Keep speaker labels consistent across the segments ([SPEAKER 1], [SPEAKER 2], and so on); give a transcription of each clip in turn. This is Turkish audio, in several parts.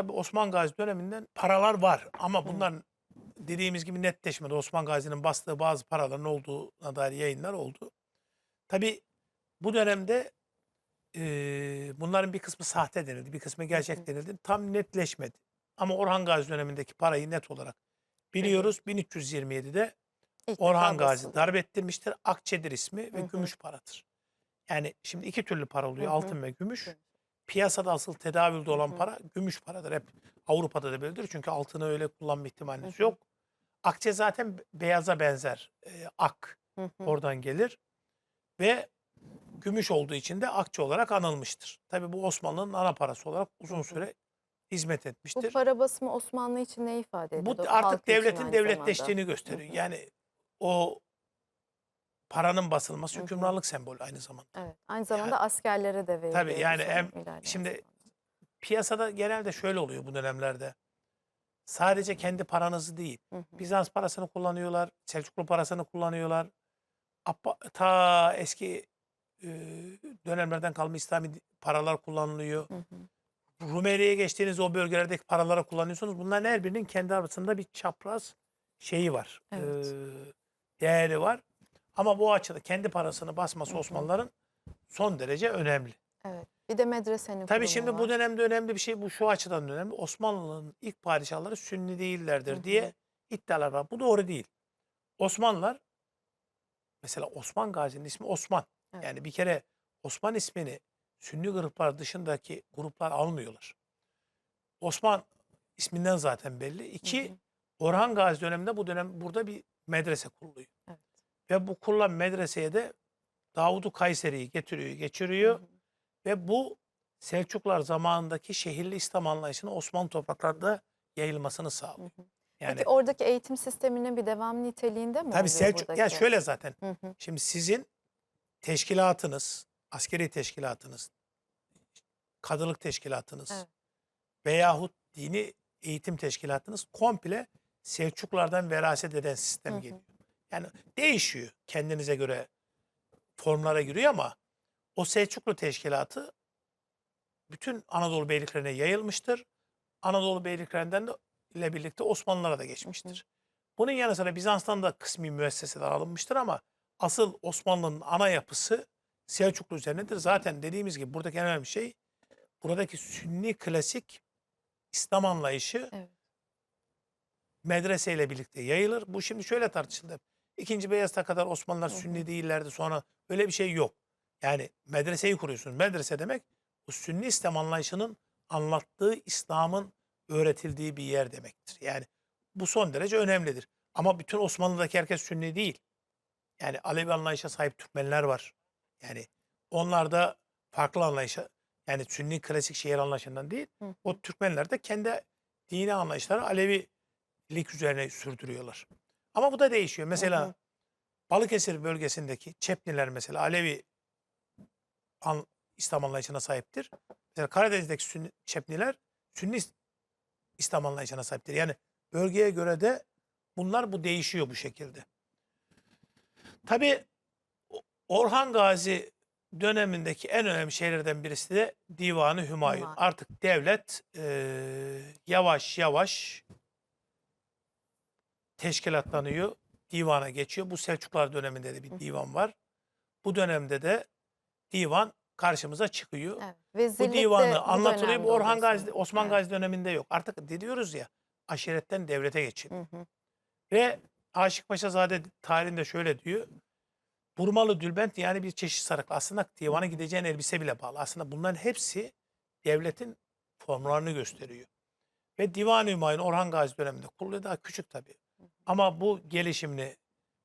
[SPEAKER 1] tabii Osman Gazi döneminden paralar var ama bunlar dediğimiz gibi netleşmedi. Osman Gazi'nin bastığı bazı paraların olduğuna dair yayınlar oldu. Tabii bu dönemde eee, bunların bir kısmı sahte denildi, bir kısmı gerçek denildi. Tam netleşmedi. Ama Orhan Gazi dönemindeki parayı net olarak biliyoruz. 1327'de
[SPEAKER 2] İlk defa
[SPEAKER 1] Orhan Gazi darp ettirmiştir. Akçedir ismi ve gümüş paradır. Yani şimdi iki türlü para oluyor. Altın ve gümüş.
[SPEAKER 2] Gümüş.
[SPEAKER 1] Piyasada asıl tedavülde olan para gümüş paradır. Hep Avrupa'da da böyledir. Çünkü altını öyle kullanma ihtimaliniz yok. Akçe zaten be- beyaza benzer. Ee, ak oradan gelir. Ve gümüş olduğu için de akçe olarak anılmıştır. Tabii bu Osmanlı'nın ana parası olarak uzun süre hizmet
[SPEAKER 2] Bu
[SPEAKER 1] etmiştir.
[SPEAKER 2] para basımı Osmanlı için ne ifade
[SPEAKER 1] Bu
[SPEAKER 2] ediyor?
[SPEAKER 1] artık
[SPEAKER 2] Halk için
[SPEAKER 1] devletin devletleştiğini gösteriyor. Yani o paranın basılması
[SPEAKER 2] Hı hı.
[SPEAKER 1] hükümranlık sembolü aynı zamanda.
[SPEAKER 2] Evet. Aynı zamanda askerlere de veriliyor.
[SPEAKER 1] Tabii yani
[SPEAKER 2] bu son
[SPEAKER 1] em-
[SPEAKER 2] ilerleyen
[SPEAKER 1] şimdi
[SPEAKER 2] zamanda.
[SPEAKER 1] piyasada genelde şöyle oluyor bu dönemlerde. Sadece kendi paranızı değil.
[SPEAKER 2] Hı hı.
[SPEAKER 1] Bizans parasını kullanıyorlar, Selçuklu parasını kullanıyorlar. Abba- ta eski e, dönemlerden kalma İslami paralar kullanılıyor.
[SPEAKER 2] Hı hı.
[SPEAKER 1] Rumeli'ye geçtiğiniz o bölgelerdeki paraları kullanıyorsunuz. Bunların her birinin kendi arasında bir çapraz şeyi var.
[SPEAKER 2] Evet.
[SPEAKER 1] e, değeri var. Ama bu açıda kendi parasını basması
[SPEAKER 2] Hı hı.
[SPEAKER 1] Osmanlıların son derece önemli.
[SPEAKER 2] Evet. Bir de medresenin
[SPEAKER 1] Tabii
[SPEAKER 2] kurumu
[SPEAKER 1] şimdi
[SPEAKER 2] var.
[SPEAKER 1] bu dönemde önemli bir şey bu şu açıdan önemli. Osmanlı'nın ilk padişahları Sünni değillerdir
[SPEAKER 2] Hı hı.
[SPEAKER 1] diye iddialar var. Bu doğru değil. Osmanlılar mesela Osman Gazi'nin ismi Osman.
[SPEAKER 2] Evet.
[SPEAKER 1] Yani bir kere Osman ismini Sünni gruplar dışındaki gruplar almıyorlar. Osman isminden zaten belli.
[SPEAKER 2] Hı
[SPEAKER 1] İki,
[SPEAKER 2] hı.
[SPEAKER 1] Orhan Gazi döneminde bu dönem burada bir medrese kuruluyor.
[SPEAKER 2] Evet.
[SPEAKER 1] Ve bu kurulan medreseye de Davud-u Kayseri'yi getiriyor,
[SPEAKER 2] Hı
[SPEAKER 1] geçiriyor.
[SPEAKER 2] hı.
[SPEAKER 1] Ve bu Selçuklar zamanındaki şehirli İslam anlayışını Osmanlı topraklarında yayılmasını
[SPEAKER 2] Hı
[SPEAKER 1] sağlıyor.
[SPEAKER 2] hı.
[SPEAKER 1] Yani
[SPEAKER 2] Peki oradaki eğitim sisteminin bir devam niteliğinde mi
[SPEAKER 1] tabii Selçuk ya
[SPEAKER 2] buradaki?
[SPEAKER 1] şöyle zaten.
[SPEAKER 2] Hı hı.
[SPEAKER 1] Şimdi sizin teşkilatınız, askeri teşkilatınız, kadılık teşkilatınız
[SPEAKER 2] Evet.
[SPEAKER 1] veyahut dini eğitim teşkilatınız komple Selçuklardan veraset eden sistem
[SPEAKER 2] Hı hı.
[SPEAKER 1] geliyor. Yani değişiyor kendinize göre formlara giriyor ama o Selçuklu teşkilatı bütün Anadolu beyliklerine yayılmıştır. Anadolu beyliklerinden de ile birlikte Osmanlılara da geçmiştir. Bunun yanı sıra Bizans'tan da kısmi müesseseler alınmıştır ama asıl Osmanlı'nın ana yapısı Selçuklu üzerinedir. Zaten dediğimiz gibi buradaki en önemli şey buradaki Sünni klasik İslam anlayışı
[SPEAKER 2] Evet.
[SPEAKER 1] medreseyle birlikte yayılır. Bu şimdi şöyle tartışıldı. İkinci Beyazıt'a kadar Osmanlılar. Sünni değillerdi. Sonra öyle bir şey yok. Yani medreseyi kuruyorsunuz. Medrese demek bu Sünni İslam anlayışının anlattığı İslam'ın öğretildiği bir yer demektir. Yani bu son derece önemlidir. Ama bütün Osmanlı'daki herkes Sünni değil. Yani Alevi anlayışa sahip Türkmenler var. Yani onlar da farklı anlayışa yani Sünni klasik şehir anlayışından değil.
[SPEAKER 2] Hı.
[SPEAKER 1] O Türkmenler de kendi dini anlayışları Alevilik üzerine sürdürüyorlar. Ama bu da değişiyor. Mesela
[SPEAKER 2] hı.
[SPEAKER 1] Balıkesir bölgesindeki Çepniler mesela Alevi an, İslam anlayışına sahiptir. Mesela Karadeniz'deki Sünni, Çepniler Sünni İs- İslam anlayışına sahiptir. Yani bölgeye göre de bunlar bu değişiyor bu şekilde. Tabii O- Orhan Gazi dönemindeki en önemli şeylerden birisi de Divanı Hümayun.
[SPEAKER 2] Hümayun.
[SPEAKER 1] Artık devlet eee, yavaş yavaş teşkilatlanıyor, divana geçiyor. Bu Selçuklar döneminde de bir divan var. Bu dönemde de divan karşımıza çıkıyor.
[SPEAKER 2] Evet.
[SPEAKER 1] Bu divanı
[SPEAKER 2] bu
[SPEAKER 1] anlatılıyor. Bu Orhan Gazi. Osman
[SPEAKER 2] Evet.
[SPEAKER 1] Gazi döneminde yok. Artık diyoruz ya aşiretten devlete geçin.
[SPEAKER 2] Hı hı.
[SPEAKER 1] Ve Aşık Paşazade tarihinde şöyle diyor. Burmalı Dülbent yani bir çeşit sarıklı. Aslında divana gideceğin elbise bile bağlı. Aslında bunların hepsi devletin formlarını gösteriyor. Ve Divan-ı Hümayun Orhan Gazi döneminde kuruluyor. Daha küçük tabii. Ama bu gelişimini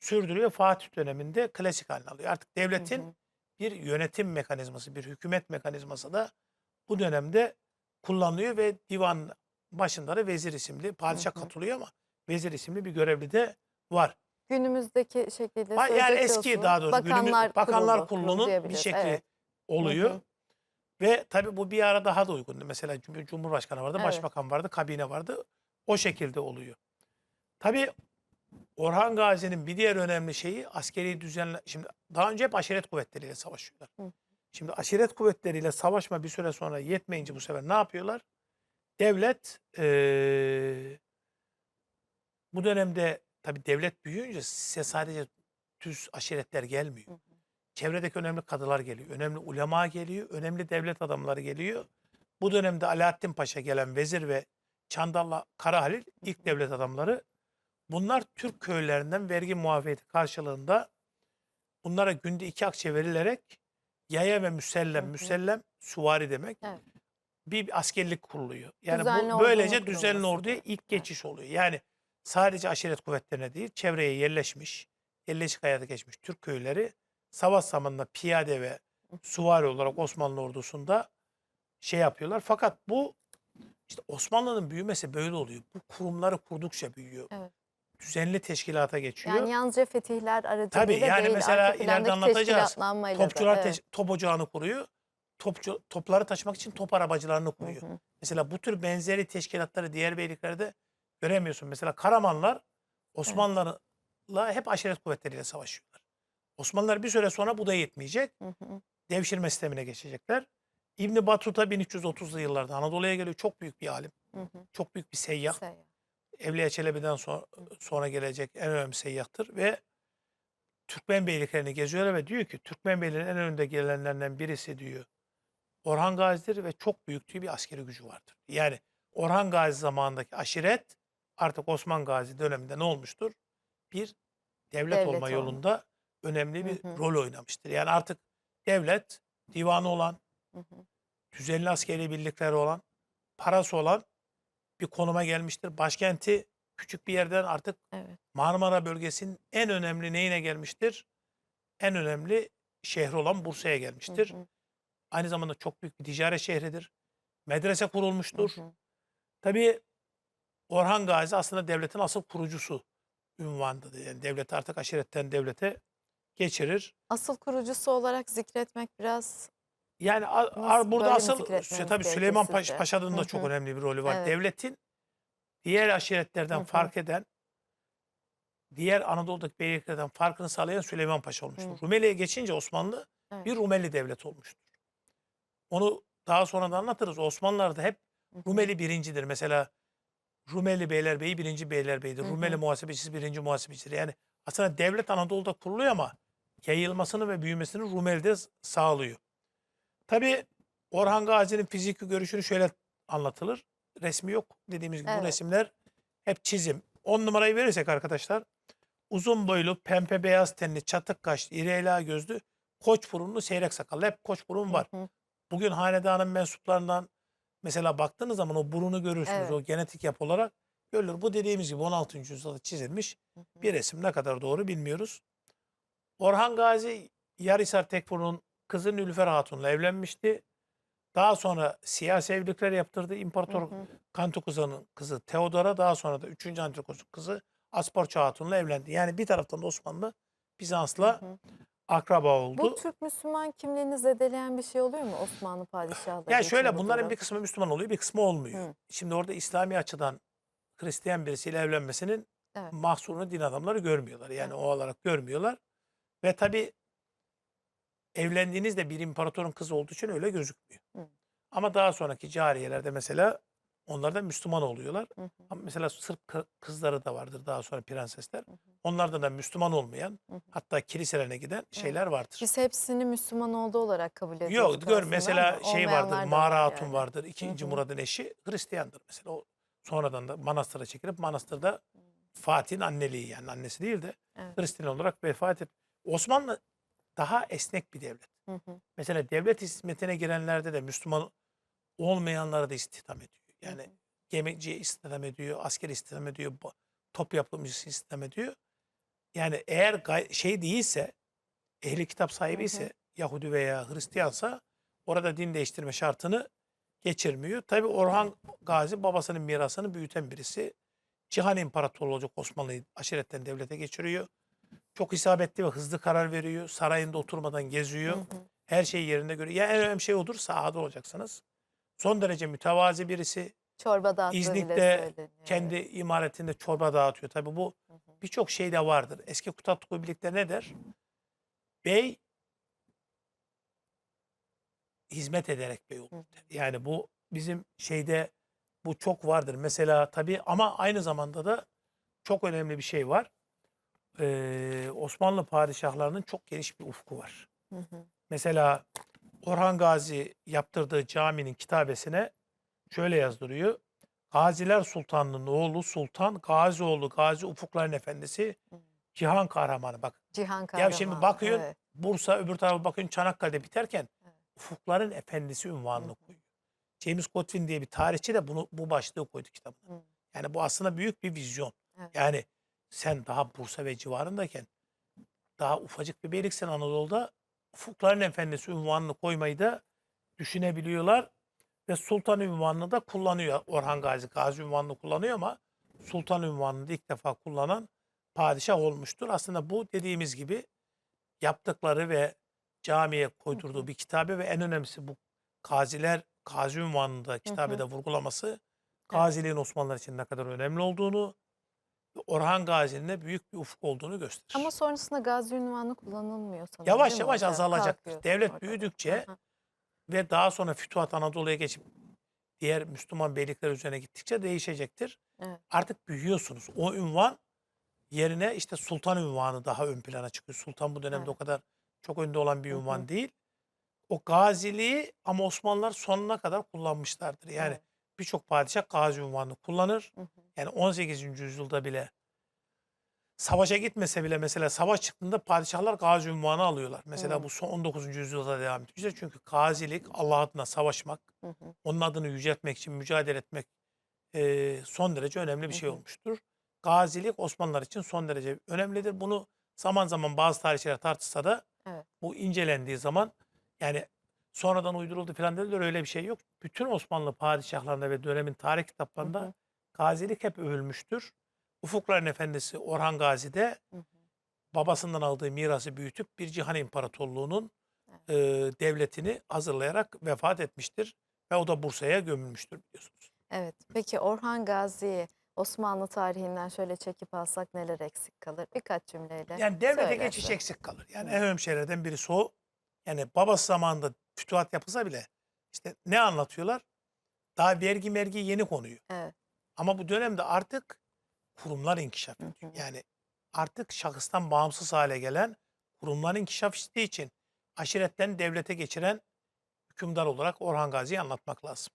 [SPEAKER 1] sürdürüyor. Fatih döneminde klasik haline alıyor. Artık
[SPEAKER 2] Hı
[SPEAKER 1] devletin
[SPEAKER 2] hı.
[SPEAKER 1] bir yönetim mekanizması, bir hükümet mekanizması da bu dönemde kullanılıyor ve divan başında da vezir isimli, padişah
[SPEAKER 2] hı.
[SPEAKER 1] katılıyor ama vezir isimli bir görevli de var.
[SPEAKER 2] Günümüzdeki şekliyle
[SPEAKER 1] Ba- Yani eski daha doğrusu günümüz-
[SPEAKER 2] Bakanlar,
[SPEAKER 1] Bakanlar
[SPEAKER 2] Kurulu
[SPEAKER 1] Kurulu'nun bir şekli
[SPEAKER 2] Evet.
[SPEAKER 1] oluyor.
[SPEAKER 2] hı.
[SPEAKER 1] Ve tabii bu bir ara daha da uygundu. Mesela Cum- Cumhurbaşkanı vardı,
[SPEAKER 2] Evet.
[SPEAKER 1] Başbakan vardı, kabine vardı. O şekilde oluyor. Tabii Orhan Gazi'nin bir diğer önemli şeyi askeri düzenle... Şimdi daha önce hep aşiret kuvvetleriyle savaşıyorlar.
[SPEAKER 2] Hı.
[SPEAKER 1] Şimdi aşiret kuvvetleriyle savaşma bir süre sonra yetmeyince bu sefer ne yapıyorlar? devlet eee, bu dönemde tabii devlet büyüyünce size sadece düz aşiretler gelmiyor.
[SPEAKER 2] Hı hı.
[SPEAKER 1] Çevredeki önemli kadılar geliyor, önemli ulema geliyor, önemli devlet adamları geliyor. Bu dönemde Alaaddin Paşa gelen vezir ve Çandallı Karahalil ilk devlet adamları. Bunlar Türk köylerinden vergi muafiyeti karşılığında bunlara günde iki akçe verilerek yaya ve müsellem,
[SPEAKER 2] Hı hı.
[SPEAKER 1] müsellem süvari demek.
[SPEAKER 2] Evet.
[SPEAKER 1] Bir askerlik kuruluyor. Yani
[SPEAKER 2] Düzenli
[SPEAKER 1] bu böylece düzenli
[SPEAKER 2] kurulması
[SPEAKER 1] orduya ilk
[SPEAKER 2] Evet.
[SPEAKER 1] geçiş oluyor. Yani sadece aşiret kuvvetlerine değil, çevreye yerleşmiş, yerleşik hayata geçmiş Türk köyleri savaş zamanında piyade ve süvari olarak Osmanlı ordusunda şey yapıyorlar. Fakat bu işte Osmanlı'nın büyümesi böyle oluyor. Bu kurumları kurdukça büyüyor.
[SPEAKER 2] Evet.
[SPEAKER 1] Düzenli teşkilata geçiyor.
[SPEAKER 2] Yani yalnızca fetihler aracılığıyla
[SPEAKER 1] Tabii, yani
[SPEAKER 2] değil,
[SPEAKER 1] mesela
[SPEAKER 2] arka
[SPEAKER 1] ileride
[SPEAKER 2] plandaki
[SPEAKER 1] anlatacağız.
[SPEAKER 2] teşkilatlanmayla da,
[SPEAKER 1] Topçular
[SPEAKER 2] evet.
[SPEAKER 1] teş- top ocağını kuruyor. Topçu, topları taşımak için top arabacılarını
[SPEAKER 2] Hı
[SPEAKER 1] kuruyor.
[SPEAKER 2] hı.
[SPEAKER 1] Mesela bu tür benzeri teşkilatları diğer beyliklerde göremiyorsun. Mesela Karamanlar Osmanlılarla hep aşiret kuvvetleriyle savaşıyorlar. Osmanlılar bir süre sonra bu da yetmeyecek.
[SPEAKER 2] Hı hı.
[SPEAKER 1] Devşirme sistemine geçecekler. İbni Batuta 1330'lu yıllarda Anadolu'ya geliyor. Çok büyük bir alim.
[SPEAKER 2] Hı hı.
[SPEAKER 1] Çok büyük bir seyyah.
[SPEAKER 2] Seyyah.
[SPEAKER 1] Evliya Çelebi'den sonra, sonra gelecek en önemli seyyahtır ve Türkmen beyliklerini geziyor ve diyor ki Türkmen beylerinin en önde gelenlerinden birisi diyor Orhan Gazi'dir ve çok büyük diyor bir askeri gücü vardır. Yani Orhan Gazi zamanındaki aşiret artık Osman Gazi döneminde ne olmuştur? Bir devlet,
[SPEAKER 2] Devlet
[SPEAKER 1] olma
[SPEAKER 2] olma.
[SPEAKER 1] yolunda önemli
[SPEAKER 2] Hı
[SPEAKER 1] bir
[SPEAKER 2] hı.
[SPEAKER 1] rol oynamıştır. Yani artık devlet divanı olan,
[SPEAKER 2] Hı hı.
[SPEAKER 1] düzenli askeri birlikleri olan, parası olan bir konuma gelmiştir. Başkenti küçük bir yerden artık
[SPEAKER 2] Evet.
[SPEAKER 1] Marmara bölgesinin en önemli neyine gelmiştir? En önemli şehri olan Bursa'ya
[SPEAKER 2] Hı
[SPEAKER 1] gelmiştir.
[SPEAKER 2] hı.
[SPEAKER 1] Aynı zamanda çok büyük bir ticaret şehridir. Medrese
[SPEAKER 2] Hı
[SPEAKER 1] kurulmuştur.
[SPEAKER 2] hı.
[SPEAKER 1] Tabii Orhan Gazi aslında devletin asıl kurucusu ünvandadır. Yani devlet artık aşiretten devlete geçirir.
[SPEAKER 2] Asıl kurucusu olarak zikretmek biraz
[SPEAKER 1] Yani a-
[SPEAKER 2] Nasıl-
[SPEAKER 1] burada
[SPEAKER 2] böyle mi
[SPEAKER 1] asıl
[SPEAKER 2] zikretmemiz
[SPEAKER 1] tabii
[SPEAKER 2] gerekir
[SPEAKER 1] Süleyman
[SPEAKER 2] sizce?
[SPEAKER 1] Paşa'nın da çok
[SPEAKER 2] hı.
[SPEAKER 1] önemli bir rolü var.
[SPEAKER 2] Evet.
[SPEAKER 1] Devletin diğer aşiretlerden
[SPEAKER 2] Hı hı.
[SPEAKER 1] fark eden, diğer Anadolu'daki beyliklerden farkını sağlayan Süleyman Paşa olmuştur. Rumeli'ye geçince Osmanlı
[SPEAKER 2] Evet.
[SPEAKER 1] bir Rumeli devlet olmuştur. Onu daha sonra da anlatırız. Osmanlılar da hep
[SPEAKER 2] Hı hı.
[SPEAKER 1] Rumeli birincidir. Mesela Rumeli Beylerbeyi birinci Beylerbeyi'dir.
[SPEAKER 2] Hı
[SPEAKER 1] Rumeli
[SPEAKER 2] hı.
[SPEAKER 1] muhasebecisi birinci muhasebecidir. Yani aslında devlet Anadolu'da kuruluyor ama yayılmasını ve büyümesini Rumeli'de s- sağlıyor. Tabii Orhan Gazi'nin fiziki görüşünü şöyle anlatılır. Resmi yok. Dediğimiz gibi bu
[SPEAKER 2] Evet.
[SPEAKER 1] resimler hep çizim. 10 numarayı verirsek arkadaşlar uzun boylu, pembe beyaz tenli, çatık kaşlı, iri ela gözlü, koç burunlu, seyrek sakallı. Hep koç burun var.
[SPEAKER 2] Hı hı.
[SPEAKER 1] Bugün hanedanın mensuplarından mesela baktığınız zaman o burunu görürsünüz.
[SPEAKER 2] Evet.
[SPEAKER 1] O genetik yapı olarak görülür. Bu dediğimiz gibi 16. yüzyılda çizilmiş
[SPEAKER 2] Hı hı.
[SPEAKER 1] bir resim. Ne kadar doğru bilmiyoruz. Orhan Gazi Yarhisar Tekfur'un kızı Nülfer Hatun'la evlenmişti. Daha sonra siyasi evlilikler yaptırdı.
[SPEAKER 2] Hı
[SPEAKER 1] İmparator
[SPEAKER 2] hı.
[SPEAKER 1] Kantukuza'nın kızı Teodora daha sonra da 3. Antikos'un kızı Asparça Hatun'la evlendi. Yani bir taraftan da Osmanlı
[SPEAKER 2] Hı
[SPEAKER 1] Bizans'la
[SPEAKER 2] hı.
[SPEAKER 1] akraba oldu.
[SPEAKER 2] Bu Türk Müslüman kimliğini zedeleyen bir şey oluyor mu Osmanlı padişahları
[SPEAKER 1] Ya
[SPEAKER 2] için
[SPEAKER 1] şöyle
[SPEAKER 2] bu
[SPEAKER 1] bunların
[SPEAKER 2] durum?
[SPEAKER 1] bir kısmı Müslüman oluyor, bir kısmı olmuyor.
[SPEAKER 2] Hı.
[SPEAKER 1] Şimdi orada İslami açıdan Hristiyan birisiyle evlenmesinin
[SPEAKER 2] Evet.
[SPEAKER 1] mahsurunu din adamları görmüyorlar. Yani
[SPEAKER 2] Evet.
[SPEAKER 1] o olarak görmüyorlar. Ve tabii evlendiğinizde bir imparatorun kızı olduğu için öyle gözükmüyor.
[SPEAKER 2] Hı.
[SPEAKER 1] Ama daha sonraki cariyelerde mesela onlar da Müslüman oluyorlar.
[SPEAKER 2] Hı hı.
[SPEAKER 1] Ama mesela Sırp kı- kızları da vardır daha sonra prensesler.
[SPEAKER 2] Hı hı.
[SPEAKER 1] Onlardan da Müslüman olmayan
[SPEAKER 2] Hı hı.
[SPEAKER 1] hatta kiliselerine giden şeyler vardır.
[SPEAKER 2] Biz hepsini Müslüman olduğu olarak kabul ediyoruz.
[SPEAKER 1] Yok gör mesela şey vardır Mağara Hatun
[SPEAKER 2] yani.
[SPEAKER 1] vardır. İkinci
[SPEAKER 2] Hı hı.
[SPEAKER 1] Murad'ın eşi Hristiyandır mesela. O sonradan da manastıra çekilip manastırda Fatih'in anneliği yani annesi değil de
[SPEAKER 2] Evet.
[SPEAKER 1] Hristiyan olarak vefat et. Osmanlı daha esnek bir devlet.
[SPEAKER 2] Hı hı.
[SPEAKER 1] Mesela devlet hizmetine girenlerde de Müslüman olmayanları da istihdam ediyor.
[SPEAKER 2] Hı
[SPEAKER 1] Yani
[SPEAKER 2] hı.
[SPEAKER 1] gemiciye istihdam ediyor, asker istihdam ediyor, top yapımcısı istihdam ediyor. Yani eğer şey değilse, ehli kitap sahibi
[SPEAKER 2] Hı hı.
[SPEAKER 1] ise Yahudi veya Hristiyansa orada din değiştirme şartını geçirmiyor. Tabi Orhan Gazi babasının mirasını büyüten birisi. Cihan İmparatorluğu olacak Osmanlı'yı aşiretten devlete geçiriyor. Çok isabetli ve hızlı karar veriyor. Sarayında oturmadan geziyor.
[SPEAKER 2] Hı hı.
[SPEAKER 1] Her şeyi yerinde görüyor. Ya en önemli şey odur sahada olacaksınız. Son derece mütevazi birisi.
[SPEAKER 2] Çorba bile
[SPEAKER 1] İznik'te. Kendi imaretinde çorba dağıtıyor. Tabii bu birçok şey de vardır. Eski Kutatlı birlikte ne der? Bey hizmet ederek bey olur. Yani bu bizim şeyde Bu çok vardır. Mesela tabii ama aynı zamanda da çok önemli bir şey var. Ee, Osmanlı padişahlarının çok geniş bir ufku var.
[SPEAKER 2] Hı hı.
[SPEAKER 1] Mesela Orhan Gazi yaptırdığı caminin kitabesine şöyle yazdırıyor. Gaziler Sultanı'nın oğlu Sultan Gazioğlu Gazi Ufukların Efendisi
[SPEAKER 2] Hı.
[SPEAKER 1] Cihan Kahramanı. Bak
[SPEAKER 2] Cihan Kahraman.
[SPEAKER 1] ya şimdi bakıyorsun
[SPEAKER 2] evet.
[SPEAKER 1] Bursa öbür tarafa bakıyorsun Çanakkale'de biterken
[SPEAKER 2] Evet.
[SPEAKER 1] Ufukların Efendisi ünvanını
[SPEAKER 2] Hı hı.
[SPEAKER 1] koyuyor. James Godwin diye bir tarihçi de bunu bu başlığı koydu kitabına.
[SPEAKER 2] Hı.
[SPEAKER 1] Yani bu aslında büyük bir vizyon.
[SPEAKER 2] Evet.
[SPEAKER 1] Yani sen daha Bursa ve civarındayken daha ufacık bir beyliksen Anadolu'da Ufukların Efendisi ünvanını koymayı da düşünebiliyorlar. Ve Sultan ünvanını da kullanıyor. Orhan Gazi Gazi ünvanını kullanıyor ama Sultan ünvanını da ilk defa kullanan padişah olmuştur. Aslında bu dediğimiz gibi yaptıkları ve camiye koydurduğu bir kitabe ve en önemlisi bu gaziler gazi ünvanını da kitabede vurgulaması gaziliğin Osmanlılar için ne kadar önemli olduğunu ve Orhan Gazi'nin de büyük bir ufuk olduğunu gösterir.
[SPEAKER 2] Ama sonrasında gazi ünvanı kullanılmıyor sanırım.
[SPEAKER 1] Yavaş yavaş azalacaktır.
[SPEAKER 2] Kalkıyor
[SPEAKER 1] Devlet büyüdükçe
[SPEAKER 2] Aha.
[SPEAKER 1] ve daha sonra Fütuhat Anadolu'ya geçip diğer Müslüman beylikler üzerine gittikçe değişecektir.
[SPEAKER 2] Evet.
[SPEAKER 1] Artık büyüyorsunuz. O ünvan yerine işte sultan ünvanı daha ön plana çıkıyor. Sultan bu dönemde
[SPEAKER 2] Evet.
[SPEAKER 1] o kadar çok önde olan bir
[SPEAKER 2] Hı hı.
[SPEAKER 1] ünvan değil. O gaziliği ama Osmanlılar sonuna kadar kullanmışlardır. Yani
[SPEAKER 2] Evet.
[SPEAKER 1] birçok padişah gazi ünvanını kullanır.
[SPEAKER 2] Hı hı.
[SPEAKER 1] Yani 18. yüzyılda bile savaşa gitmese bile mesela savaş çıktığında padişahlar gazi ünvanı alıyorlar. Mesela
[SPEAKER 2] Hı.
[SPEAKER 1] bu son 19. yüzyılda devam ediyor. Çünkü gazilik Allah adına savaşmak,
[SPEAKER 2] Hı hı.
[SPEAKER 1] onun adını yüceltmek için mücadele etmek eee, son derece önemli bir şey olmuştur. Gazilik Osmanlılar için son derece önemlidir. Bunu zaman zaman bazı tarihçiler tartışsa da
[SPEAKER 2] Evet.
[SPEAKER 1] bu incelendiği zaman yani sonradan uyduruldu falan dediler öyle bir şey yok. Bütün Osmanlı padişahlarında ve dönemin tarih kitaplarında
[SPEAKER 2] Hı hı.
[SPEAKER 1] Gazilik hep övülmüştür. Ufukların Efendisi Orhan Gazi de
[SPEAKER 2] Hı hı.
[SPEAKER 1] babasından aldığı mirası büyütüp bir cihan imparatorluğunun eee, devletini hazırlayarak vefat etmiştir. Ve o da Bursa'ya gömülmüştür biliyorsunuz.
[SPEAKER 2] Evet. Peki Orhan Gazi'yi Osmanlı tarihinden şöyle çekip alsak neler eksik kalır? Birkaç cümleyle
[SPEAKER 1] Yani devlete
[SPEAKER 2] söylersen.
[SPEAKER 1] geçiş eksik kalır. Yani en önemli şeylerden birisi o. Yani babası zamanında fütuhat yapılsa bile işte ne anlatıyorlar? Daha vergi mergi yeni konuyor.
[SPEAKER 2] Evet.
[SPEAKER 1] Ama bu dönemde artık kurumlar inkişaf ediyor. Yani artık şahıstan bağımsız hale gelen kurumlar inkişaf ettiği için aşiretten devlete geçiren hükümdar olarak Orhan Gazi'yi anlatmak lazım.